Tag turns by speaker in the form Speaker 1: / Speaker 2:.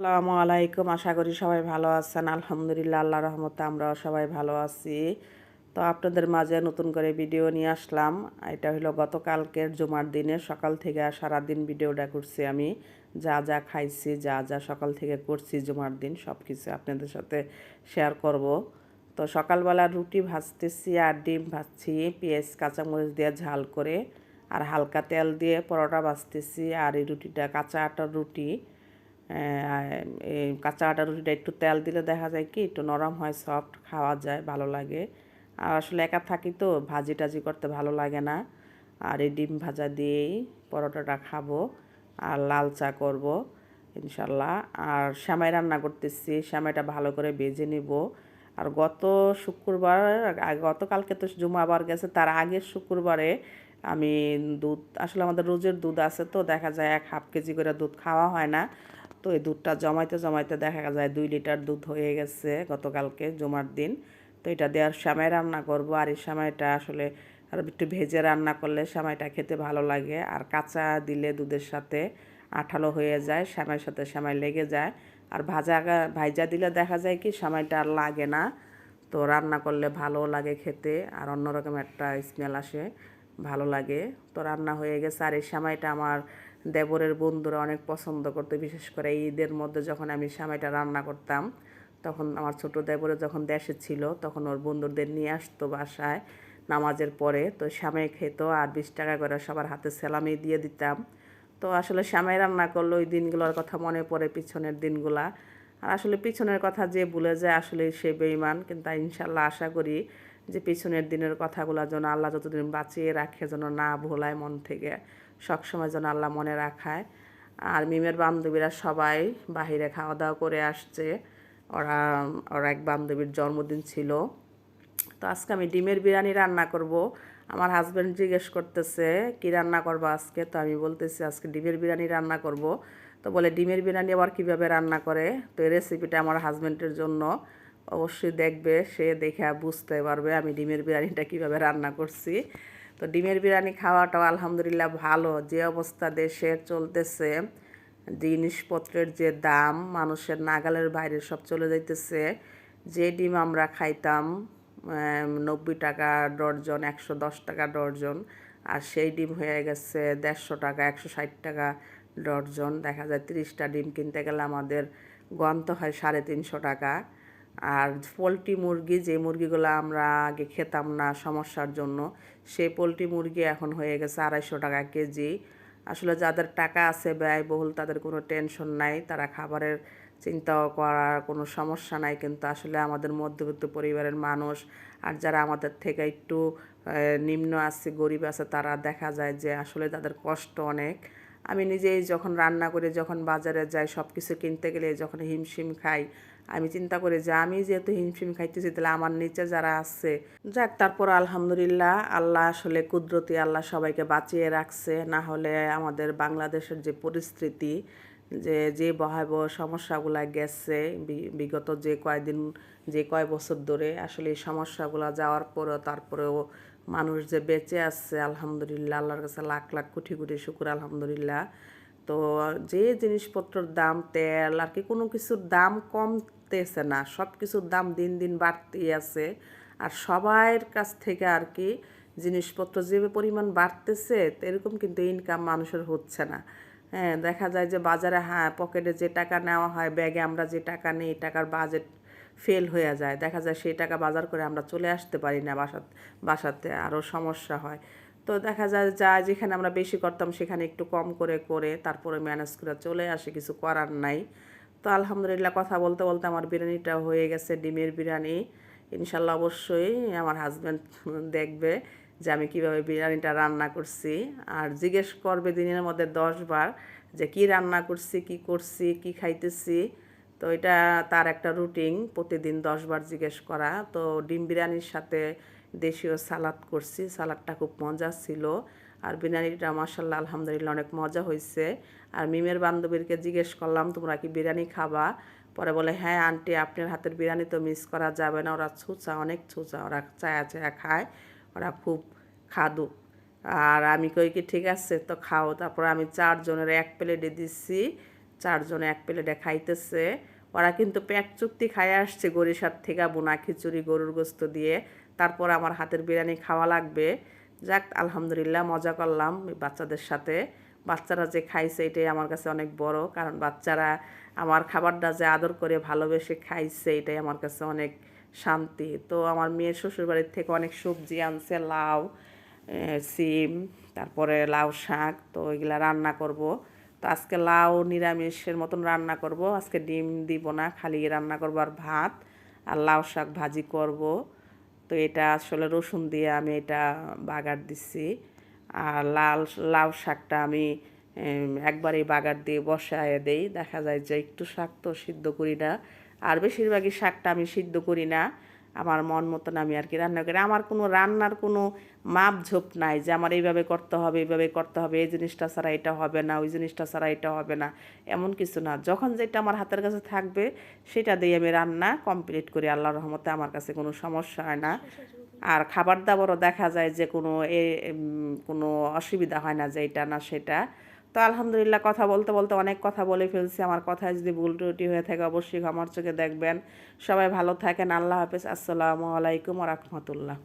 Speaker 1: আসসালামু আলাইকুম। আশা করি সবাই ভালো আছেন। আলহামদুলিল্লাহ আল্লাহ রহমতে আমরাও সবাই ভালো আছি। তো আপনাদের মাঝে নতুন করে ভিডিও নিয়ে আসলাম। এটা হলো গতকালকের জুমার দিনে সকাল থেকে সারাদিন ভিডিওটা করছি আমি। যা যা খাইছি, যা যা সকাল থেকে করছি জুমার দিন সব কিছু আপনাদের সাথে শেয়ার করব। তো সকালবেলা রুটি ভাজতেছি আর ডিম ভাজছি, পেঁয়াজ, কাঁচামরিচ দিয়ে ঝাল করে, আর হালকা তেল দিয়ে পরোটা ভাজতেছি। আর এই রুটিটা কাঁচা আটার রুটি। কাঁচা আটা রুটিটা একটু তেল দিলে দেখা যায় কি একটু নরম হয় সফট খাওয়া যায়, ভালো লাগে। আর আসলে একা থাকি তো ভাজি টাজি করতে ভালো লাগে না। আর এই ডিম ভাজা দিয়েই পরোটাটা খাব আর লাল চা করব ইনশাল্লাহ। আর শ্যামাই রান্না করতেছি, শ্যামাইটা ভালো করে বেজে নিব। আর গত শুক্রবার গতকালকে তো জুমাবার গেছে, তার আগের শুক্রবারে আমি দুধ, আসলে আমাদের রোজের দুধ আছে তো, দেখা যায় এক হাফ কেজি করে দুধ খাওয়া হয় না। তো এই দুধটা জমাইতে জমাইতে দেখা যায় দুই লিটার দুধ হয়ে গেছে গতকালকে, জমার দিন। তো এটা দেওয়ার সামাই রান্না করব। আর এই সামাইটা আসলে আর একটু ভেজে রান্না করলে সামাইটা খেতে ভালো লাগে। আর কাঁচা দিলে দুধের সাথে আঠালো হয়ে যায়, সামাইয়ের সাথে সামাই লেগে যায়। আর ভাজা ভাইজা দিলে দেখা যায় কি সামাইটা আর লাগে না। তো রান্না করলে ভালো লাগে খেতে আর অন্যরকম একটা স্মেল আসে, ভালো লাগে। তো রান্না হয়ে গেছে। আর এই সামাইটা আমার দেবরের বন্ধুরা অনেক পছন্দ করতো, বিশেষ করে ঈদের মধ্যে যখন আমি সামাইটা রান্না করতাম, তখন আমার ছোট দেবরে যখন দেশে ছিল, তখন ওর বন্ধুদের নিয়ে আসতো বাসায় নামাজের পরে। তো সামাই খেত আর বিশ টাকা করে সবার হাতে সেলামি দিয়ে দিতাম। তো আসলে সামাই রান্না করল ওই দিনগুলোর কথা মনে পড়ে পিছনের দিনগুলা। আর আসলে পিছনের কথা যে ভুলে যায় আসলে সে বেইমান কিন্তু ইনশাল্লাহ আশা করি যে পিছনের দিনের কথাগুলো যেন আল্লাহ যতদিন বাঁচিয়ে রাখে যেন না ভোলায় মন থেকে। সবসময় যেন আল্লাহ মনে রাখায়। আর মিমের বান্ধবীরা সবাই বাহিরে খাওয়া দাওয়া করে আসছে। ওরা, ওর এক বান্ধবীর জন্মদিন ছিল। তো আজকে আমি ডিমের বিরিয়ানি রান্না করব। আমার হাজব্যান্ড জিজ্ঞেস করতেছে, কি রান্না করব আজকে? তো আমি বলতেছি, আজকে ডিমের বিরিয়ানি রান্না করব। তো বলে, ডিমের বিরিয়ানি আবার কীভাবে রান্না করে? তো এই রেসিপিটা আমার হাজব্যান্ডের জন্য অবশ্যই দেখবে, সে দেখে বুঝতে পারবে আমি ডিমের বিরিয়ানিটা কীভাবে রান্না করছি। তো ডিমের বিরিয়ানি খাওয়াটাও আলহামদুলিল্লাহ ভালো। যে অবস্থা দেশের চলতেছে, জিনিসপত্রের যে দাম, মানুষের নাগালের বাইরে সব চলে যাইতেছে। যে ডিম আমরা খাইতাম নব্বই টাকা ডর্জন, একশো দশ টাকা ডর্জন, আর সেই ডিম হয়ে গেছে দেড়শো টাকা, একশো ষাট টাকা ডর্জন। দেখা যায় তিরিশটা ডিম কিনতে গেলে আমাদের গন্ত হয় সাড়ে তিনশো টাকা। আর পোলট্রি মুরগি, যে মুরগিগুলো আমরা আগে খেতাম না সমস্যার জন্য, সেই পোলট্রি মুরগি এখন হয়ে গেছে আড়াইশো টাকা কেজি। আসলে যাদের টাকা আছে ব্যয়বহুল, তাদের কোনো টেনশন নাই, তারা খাবারের চিন্তা করার কোনো সমস্যা নাই, কিন্তু আসলে আমাদের মধ্যবিত্ত পরিবারের মানুষ আর যারা আমাদের থেকে একটু নিম্ন আছে, গরিব আছে, তারা দেখা যায় যে আসলে তাদের কষ্ট অনেক। আমি নিজেই যখন রান্না করে, যখন বাজারে যাই সব কিছু কিনতে গেলে যখন হিমশিম খাই আমি চিন্তা করি যে আমি যেহেতু হিমশিম খাইতেছি, তাহলে আমার নিচে যারা আছে, যাক, তারপর আলহামদুলিল্লাহ আল্লাহ আসলে কুদরতি আল্লাহ সবাইকে বাঁচিয়ে রাখছে। না হলে আমাদের বাংলাদেশের যে পরিস্থিতি, যে যে ভয়াবহ সমস্যাগুলো গেছে বিগত যে কয়দিন যে কয় বছর ধরে, আসলে এই সমস্যাগুলো যাওয়ার পরেও, তারপরেও মানুষ যে বেঁচে আসছে আলহামদুলিল্লাহ, আল্লাহর কাছে লাখ লাখ কোটি কোটি শুকুর, আলহামদুলিল্লাহ। তো যে জিনিসপত্রের দাম তেল আর কি কোনো কিছুর দাম কমতেছে না সব কিছুর দাম দিন দিন বাড়তেই আছে। আর সবাইয়ের কাছ থেকে আর কি জিনিসপত্র যে পরিমাণ বাড়তেছে, এরকম কিন্তু ইনকাম মানুষের হচ্ছে না। হ্যাঁ দেখা যায় যে বাজারে হ্যাঁ পকেটে যে টাকা নেওয়া হয়, ব্যাগে আমরা যে টাকা নেই টাকার বাজেট ফেল হয়ে যায়। দেখা যায় সেই টাকা বাজার করে আমরা চলে আসতে পারি না বাসা বাসাতে, আরও সমস্যা হয়। তো দেখা যায় যা, যেখানে আমরা বেশি করতাম, সেখানে একটু কম করে করে তারপরে ম্যানেজ করে চলে আসে, কিছু করার নাই। তো আলহামদুলিল্লাহ কথা বলতে বলতে আমার বিরিয়ানিটা হয়ে গেছে, ডিমের বিরিয়ানি। ইনশাল্লাহ অবশ্যই আমার হাজব্যান্ড দেখবে যে আমি কীভাবে বিরিয়ানিটা রান্না করছি। আর জিজ্ঞেস করবে দিনের মধ্যে দশ বার যে, কি রান্না করছি, কি করছি, কি খাইতেছি। তো এটা তার একটা রুটিন প্রতিদিন দশবার জিজ্ঞেস করা। তো ডিম বিরিয়ানির সাথে দেশীয় সালাদ করছি। সালাদটা খুব মজা ছিল। আর বিরিয়ানিটা মাসাল্লাহ আলহামদুলিল্লাহ অনেক মজা হয়েছে আর মিমের বান্ধবীরকে জিজ্ঞেস করলাম, তোমরা কি বিরিয়ানি খাবা? পরে বলে হ্যাঁ আন্টি, আপনার হাতের বিরিয়ানি তো মিস করা যাবে না। ওরা ছুচা, অনেক ছুচা। ওরা চায়া চায়া খায়। ওরা খুব খাদু। আর আমি কই কি, ঠিক আছে, তো খাও। তারপর আমি চারজনের এক প্লেটে দিচ্ছি চারজনে এক প্লেটে খাইতেছে। ওরা কিন্তু পেট চুক্তি খাইয়ে আসছে গরিশার থেকে বোনা খিচুড়ি, গরুর গোস্ত দিয়ে। তারপর আমার হাতের বিরিয়ানি খাওয়া লাগবে। যাক, আলহামদুলিল্লাহ, মজা করলাম বাচ্চাদের সাথে। বাচ্চারা যে খাইছে এটাই আমার কাছে অনেক বড়, কারণ বাচ্চারা আমার খাবারটা যে আদর করে ভালোবেসে খাইছে এটাই আমার কাছে অনেক শান্তি। তো আমার মেয়ের শ্বশুরবাড়ির থেকে অনেক সবজি আনছে, লাউ সিম, তারপরে লাউ শাক, তো এগুলা রান্না করব। তো আজকে লাউ নিরামিষের মতন রান্না করব। আজকে ডিম দিব না, খালি রান্না করব আর ভাত, আর লাউ শাক ভাজি করব। তো এটা আসলে রসুন দিয়ে আমি এটা বাগার দিচ্ছি আর লাল, লাউ শাকটা আমি একবারই বাগার দিয়ে বসায় দেই। দেখা যায় যে একটু শাক তো সিদ্ধ করি না। আর বেশিরভাগই শাকটা আমি সিদ্ধ করি না। আমার মন মতন আমি আর কি রান্না করি। আমার কোনো রান্নার কোনো মাপ ঝোপ নাই যে আমার এইভাবে করতে হবে, এইভাবে করতে হবে, এই জিনিসটা ছাড়া এটা হবে না, ওই জিনিসটা ছাড়া এটা হবে না, এমন কিছু না। যখন যেটা আমার হাতের কাছে থাকবে, সেটা দিয়ে আমি রান্না কমপ্লিট করি। আল্লাহর রহমতে আমার কাছে কোনো সমস্যা হয় না। আর খাবার দাবারও দেখা যায় যে কোনো এ কোনো অসুবিধা হয় না যে এটা না সেটা। তো আলহামদুলিল্লাহ কথা বলতে বলতে অনেক কথা বলে ফেলছি। আমার কথায় যদি ভুল ত্রুটি হয়ে থাকে অবশ্যই আমার চোখে দেখবেন। সবাই ভালো থাকেন। আল্লাহ হাফিজ। আসসালামু আলাইকুম রহমতুল্লাহ।